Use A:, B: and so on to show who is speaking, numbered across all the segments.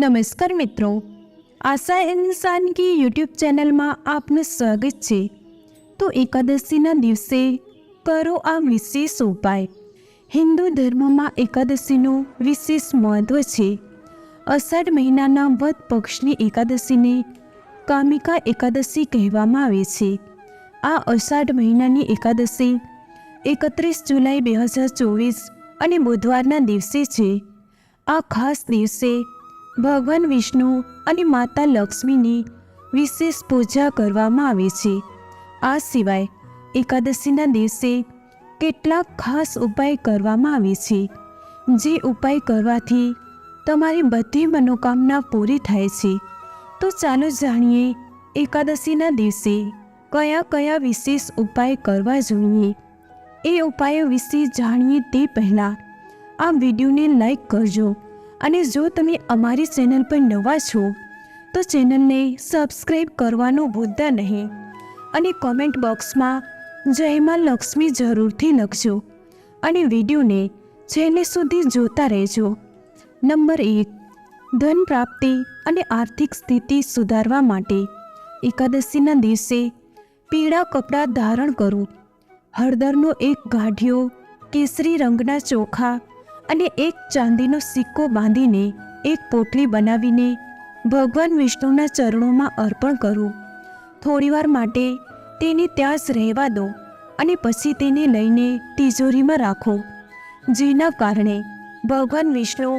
A: નમસ્કાર મિત્રો. આશા ઇન્સાન કી યુટ્યુબ ચેનલમાં આપનું સ્વાગત છે. તો એકાદશીના દિવસે કરો આ વિશેષ ઉપાય. હિન્દુ ધર્મમાં એકાદશીનું વિશેષ મહત્વ છે. અષાઢ મહિનાના વધ પક્ષની એકાદશીને કામિકા એકાદશી કહેવામાં આવે છે. આ અષાઢ મહિનાની એકાદશી એકત્રીસ જુલાઈ બે હજાર ચોવીસ અને બુધવારના દિવસે છે. આ ખાસ દિવસે ભગવાન વિષ્ણુ અને માતા લક્ષ્મીની વિશેષ પૂજા કરવામાં આવે છે. આ સિવાય એકાદશીના દિવસે કેટલાક ખાસ ઉપાય કરવામાં આવે છે. જે ઉપાય કરવાથી તમારી બધી મનોકામના પૂરી થાય છે. તો ચાલો જાણીએ એકાદશીના દિવસે કયા કયા વિશેષ ઉપાય કરવા જોઈએ. એ ઉપાયો વિશે જાણીએ તે પહેલાં આ વિડીયોને લાઈક કરજો. અને જો તમે અમારી ચેનલ પર નવા છો, તો ચેનલને સબસ્ક્રાઈબ કરવાનું ભૂલતા નહીં. અને કોમેન્ટ બોક્સમાં જયમાં લક્ષ્મી જરૂરથી લખજો અને વિડીયોને છેલ્લે સુધી જોતા રહેજો. નંબર એક, ધન પ્રાપ્તિ અને આર્થિક સ્થિતિ સુધારવા માટે એકાદશીના દિવસે પીળા કપડાં ધારણ કરો. હળદરનો એક ગાંઠિયો કેસરી રંગના ચોખા અને એક ચાંદીનો સિક્કો બાંધીને એક પોટલી બનાવીને ભગવાન વિષ્ણુના ચરણોમાં અર્પણ કરો. થોડીવાર માટે તેને ત્યાં જ રહેવા દો અને પછી તેને લઈને તિજોરીમાં રાખો, જેના કારણે ભગવાન વિષ્ણુ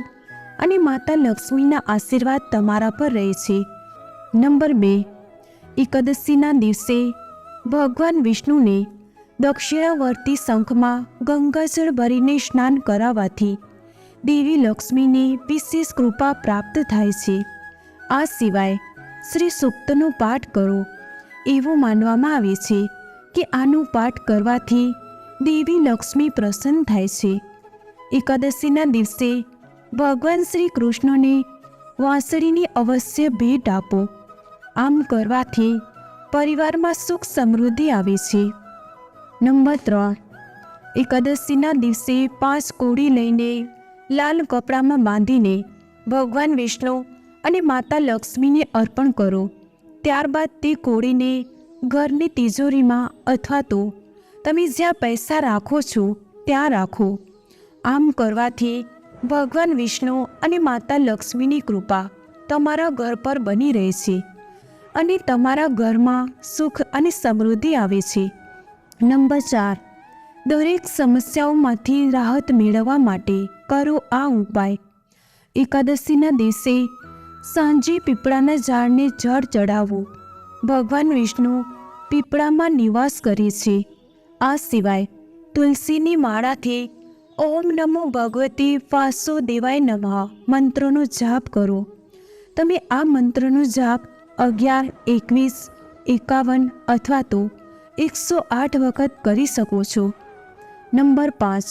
A: અને માતા લક્ષ્મીના આશીર્વાદ તમારા પર રહે છે. નંબર બે. એકાદશીના દિવસે ભગવાન વિષ્ણુને દક્ષિણાવર્તી શંખમાં ગંગાજળ ભરીને સ્નાન કરાવવાથી દેવી લક્ષ્મીની વિશેષ કૃપા પ્રાપ્ત થાય છે. આ સિવાય શ્રી સૂક્તનો પાઠ કરો. એવું માનવામાં આવે છે કે આનું પાઠ કરવાથી દેવી લક્ષ્મી પ્રસન્ન થાય છે. એકાદશીના દિવસે ભગવાન શ્રી કૃષ્ણને વાંસળીની અવશ્ય ભેટ આપો. આમ કરવાથી પરિવારમાં સુખ સમૃદ્ધિ આવે છે. નંબર ત્રણ. એકાદશીના દિવસે પાંચ કોડી લઈને લાલ કપડામાં બાંધીને ભગવાન વિષ્ણુ અને માતા લક્ષ્મીને અર્પણ કરો. ત્યારબાદ તે કોળીને ઘરની તિજોરીમાં અથવા તો તમે જ્યાં પૈસા રાખો છો, ત્યાં રાખો. આમ કરવાથી ભગવાન વિષ્ણુ અને માતા લક્ષ્મીની કૃપા તમારા ઘર પર બની રહે છે અને તમારા ઘરમાં સુખ અને સમૃદ્ધિ આવે છે. નંબર ચાર. દરેક સમસ્યાઓમાંથી રાહત મેળવવા માટે કરો આ ઉપાય. એકાદશીના દિવસે સાંજે પીપળાના ઝાડને જળ ચડાવવું ભગવાન વિષ્ણુ પીપળામાં નિવાસ કરે છે. આ સિવાય તુલસીની માળાથી ઓમ નમો ભગવતી વાસો દેવાય નમઃ મંત્રનો જાપ કરો. તમે આ મંત્રનો જાપ અગિયાર, એકવીસ, એકાવન અથવા તો એકસો આઠ વખત કરી શકો છો. નંબર પાંચ.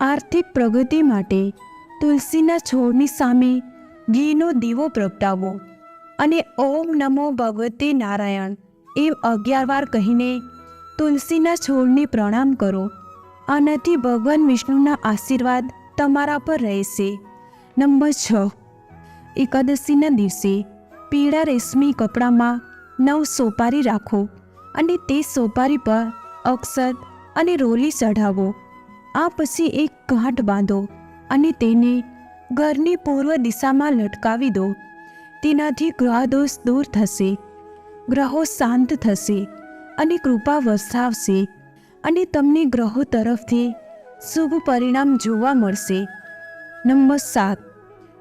A: આર્થિક પ્રગતિ માટે તુલસીના છોડની સામે ઘીનો દીવો પ્રગટાવો અને ઓમ નમો ભગવતે નારાયણ એમ અગિયાર વાર કહીને તુલસીના છોડને પ્રણામ કરો. આનાથી ભગવાન વિષ્ણુના આશીર્વાદ તમારા પર રહેશે. નંબર છ. એકાદશીના દિવસે પીળા રેશમી કપડામાં નવ સોપારી રાખો. અને તે સોપારી પર અક્ષત અને રોલી ચઢાવો. આ પછી એક ગાંઠ બાંધો અને તેને ઘરની પૂર્વ દિશામાં લટકાવી દો. તેનાથી ગ્રહદોષ દૂર થશે, ગ્રહો શાંત થશે અને કૃપા વરસાવશે અને તમને ગ્રહો તરફથી શુભ પરિણામ જોવા મળશે. નંબર સાત.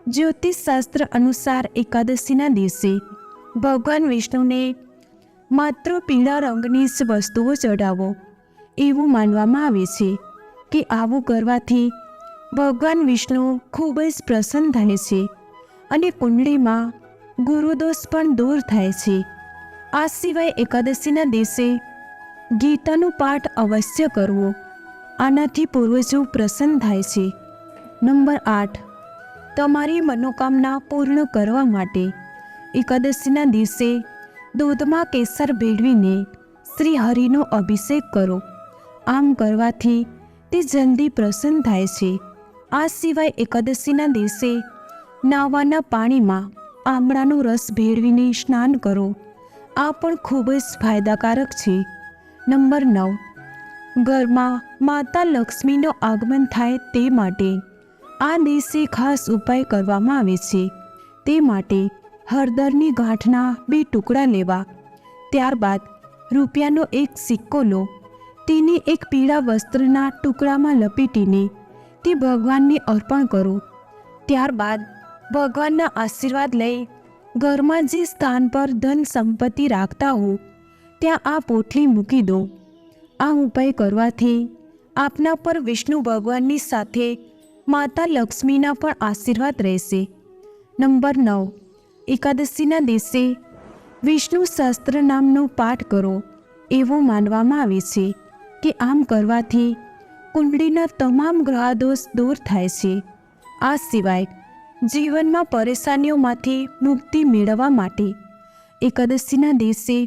A: જ્યોતિષશાસ્ત્ર અનુસાર એકાદશીના દિવસે ભગવાન વિષ્ણુને માત્ર પીળા રંગની જ વસ્તુઓ ચડાવો એવું માનવામાં આવે છે કે આવું કરવાથી ભગવાન વિષ્ણુ ખૂબ જ પ્રસન્ન થાય છે અને કુંડળીમાં ગુરુદોષ પણ દૂર થાય છે. આ સિવાય એકાદશીના દિવસે ગીતાનું પાઠ અવશ્ય કરવો આનાથી પૂર્વજો પ્રસન્ન થાય છે. નંબર આઠ. તમારી મનોકામના પૂર્ણ કરવા માટે એકાદશીના દિવસે દૂધમાં કેસર ભેળવીને શ્રી હરિનો અભિષેક કરો. આમ કરવાથી તે જલ્દી પ્રસન્ન થાય છે. આ સિવાય એકાદશીના દિવસે નાવાના પાણીમાં આમળાનો રસ ભેળવીને સ્નાન કરો. આ પણ ખૂબ જ ફાયદાકારક છે. નંબર નવ. ઘરમાં માતા લક્ષ્મીનો આગમન થાય તે માટે આ દિવસે ખાસ ઉપાય કરવામાં આવે છે. તે માટે હળદરની ગાંઠના બે ટુકડા લેવા. ત્યારબાદ રૂપિયાનો એક સિક્કો લો. તેને એક પીળા વસ્ત્રના ટુકડામાં લપેટીને તે ભગવાનને અર્પણ કરો. ત્યારબાદ ભગવાનના આશીર્વાદ લઈ ઘરમાં જે સ્થાન પર ધન સંપત્તિ રાખતા હો, ત્યાં આ પોટલી મૂકી દો. આ ઉપાય કરવાથી આપના પર વિષ્ણુ ભગવાનની સાથે માતા લક્ષ્મીના પણ આશીર્વાદ રહેશે. નંબર નવ. એકાદશીના દિવસે વિષ્ણુ શાસ્ત્ર નામનો પાઠ કરો. એવું માનવામાં આવે છે કે આમ કરવાથી કુંડળીના તમામ ગ્રહાદોષ દૂર થાય છે. આ સિવાય જીવનમાં પરેશાનીઓમાંથી મુક્તિ મેળવવા માટે એકાદશીના દિવસે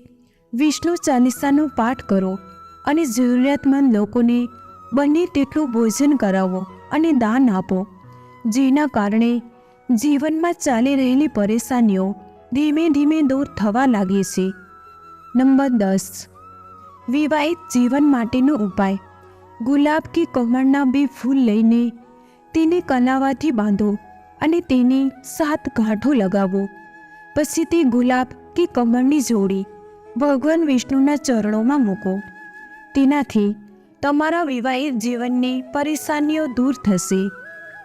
A: વિષ્ણુ ચાલીસાનો પાઠ કરો અને જરૂરિયાતમંદ લોકોને બને તેટલું ભોજન કરાવો અને દાન આપો, જેના કારણે જીવનમાં ચાલી રહેલી પરેશાનીઓ ધીમે ધીમે દૂર થવા લાગે છે. નંબર દસ. વિવાહિત જીવન માટેનો ઉપાય. ગુલાબ કે કમળના બે ફૂલ લઈને તેને કલાવાથી બાંધો અને તેને સાત ગાંઠો લગાવો. પછી તે ગુલાબ કે કમળની જોડી ભગવાન વિષ્ણુના ચરણોમાં મૂકો. તેનાથી તમારા વિવાહિત જીવનની પરેશાનીઓ દૂર થશે.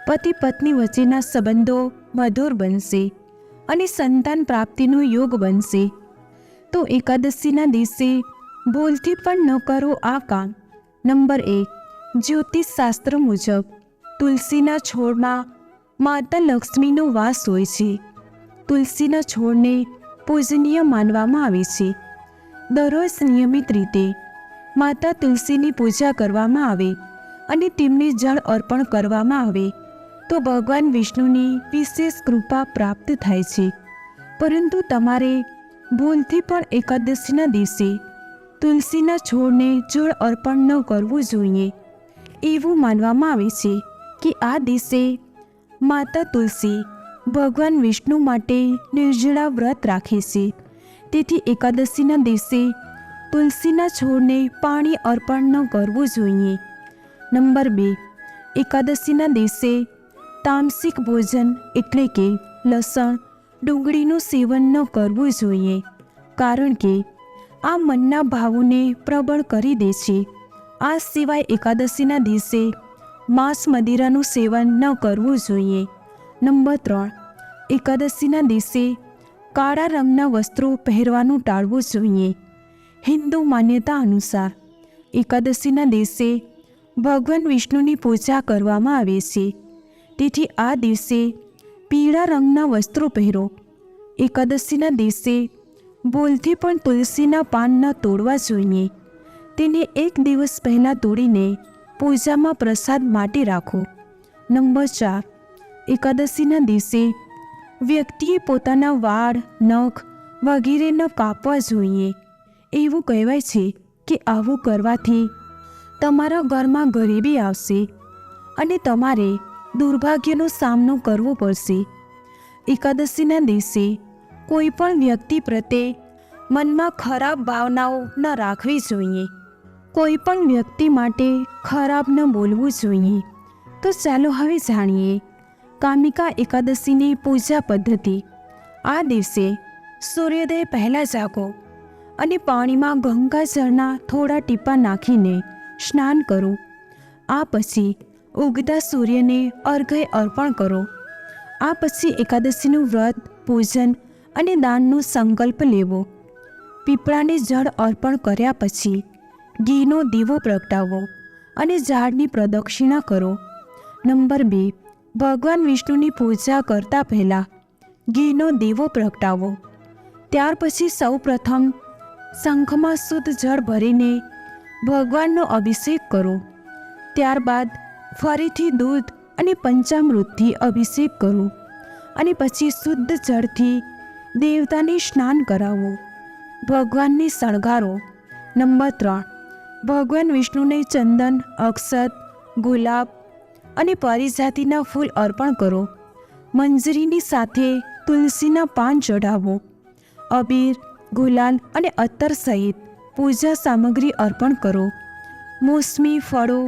A: પતિ પત્ની વચ્ચેના સંબંધો મધુર બનશે અને સંતાન પ્રાપ્તિનો યોગ બનશે. તો એકાદશીના દિવસે ભૂલથી પણ ન કરો આ કામ. નંબર એક, જ્યોતિષ શાસ્ત્ર મુજબ તુલસીના છોડમાં માતા લક્ષ્મીનો વાસ હોય છે. તુલસીના છોડને પૂજનીય માનવામાં આવે છે. દરરોજ નિયમિત રીતે માતા તુલસીની પૂજા કરવામાં આવે અને તેમને જળ અર્પણ કરવામાં આવે. તો ભગવાન વિષ્ણુની વિશેષ કૃપા પ્રાપ્ત થાય છે. પરંતુ તમારે ભૂલથી પણ એકાદશીના દિવસે તુલસીના છોડને જળ અર્પણ ન કરવું જોઈએ. એવું માનવામાં આવે છે કે આ દિવસે માતા તુલસી ભગવાન વિષ્ણુ માટે નિર્જળા વ્રત રાખે છે. તેથી એકાદશીના દિવસે તુલસીના છોડને પાણી અર્પણ ન કરવું જોઈએ. નંબર બે. એકાદશીના દિવસે તામસિક ભોજન એટલે કે લસણ, ડુંગળીનું સેવન ન કરવું જોઈએ, કારણ કે આ મનના ભાવોને પ્રબળ કરી દે છે. આ સિવાય એકાદશીના દિવસે માંસ મદિરાનું સેવન ન કરવું જોઈએ. નંબર ત્રણ, એકાદશીના દિવસે કાળા રંગના વસ્ત્રો પહેરવાનું ટાળવું જોઈએ. હિન્દુ માન્યતા અનુસાર એકાદશીના દિવસે ભગવાન વિષ્ણુની પૂજા કરવામાં આવે છે. તેથી આ દિવસે પીળા રંગના વસ્ત્રો પહેરો. એકાદશીના દિવસે ભૂલથી પણ તુલસીના પાન ન તોડવા જોઈએ. તેને એક દિવસ પહેલાં તોડીને પૂજામાં પ્રસાદ માટે રાખો. નંબર ચાર. એકાદશીના દિવસે વ્યક્તિએ પોતાના વાળ, નખ વગેરે ન કાપવા જોઈએ. એવું કહેવાય છે કે આવું કરવાથી તમારા ઘરમાં ગરીબી આવશે અને તમારે દુર્ભાગ્યનો સામનો કરવો પડશે. એકાદશીના દિવસે કોઈ પણ વ્યક્તિ પ્રત્યે મનમાં ખરાબ ભાવનાઓ ન રાખવી જોઈએ. કોઈ પણ વ્યક્તિ માટે ખરાબ ન બોલવું જોઈએ. તો ચાલો હવે જાણીએ કામિકા એકાદશીની પૂજા પદ્ધતિ. આ દિવસે સૂર્યોદય પહેલાં જાગો અને પાણીમાં ગંગાજળના થોડા ટીપા નાખીને સ્નાન કરો. આ પછી ઉગતા સૂર્યને અર્ઘય અર્પણ કરો. આ પછી એકાદશીનું વ્રત, પૂજન અને દાનનો સંકલ્પ લેવો. પીપળાને જળ અર્પણ કર્યા પછી ઘીનો દીવો પ્રગટાવો અને ઝાડની પ્રદક્ષિણા કરો. નંબર બે, ભગવાન વિષ્ણુની પૂજા કરતા પહેલાં ઘીનો દીવો પ્રગટાવો. ત્યાર પછી સૌ પ્રથમ શંખમાં શુદ્ધ જળ ભરીને ભગવાનનો અભિષેક કરો. ત્યારબાદ ફરીથી દૂધ અને પંચામૃતથી અભિષેક કરો અને પછી શુદ્ધ જળથી દેવતાને સ્નાન કરાવો. ભગવાનને શણગારો. નંબર ત્રણ. ભગવાન વિષ્ણુને ચંદન, અક્ષત, ગુલાબ અને પરિજાતિના ફૂલ અર્પણ કરો. મંજરીની સાથે તુલસીના પાન ચઢાવો. અબીર, ગુલાલ અને અત્તર સહિત પૂજા સામગ્રી અર્પણ કરો. મોસમી ફળો,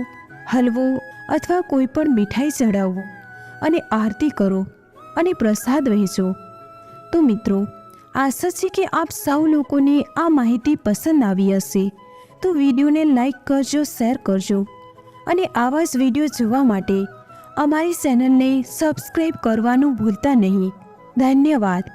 A: હલવો અથવા કોઈ પણ મીઠાઈ ચડાવો અને આરતી કરો અને પ્રસાદ વહેંચો. તો મિત્રો, આશા છે કે આપ સૌ લોકોને આ માહિતી પસંદ આવી હશે. તો વિડીયોને લાઈક કરજો, શેર કરજો અને આવા જ વીડિયો જોવા માટે અમારી ચેનલને સબસ્ક્રાઈબ કરવાનું ભૂલતા નહીં. ધન્યવાદ.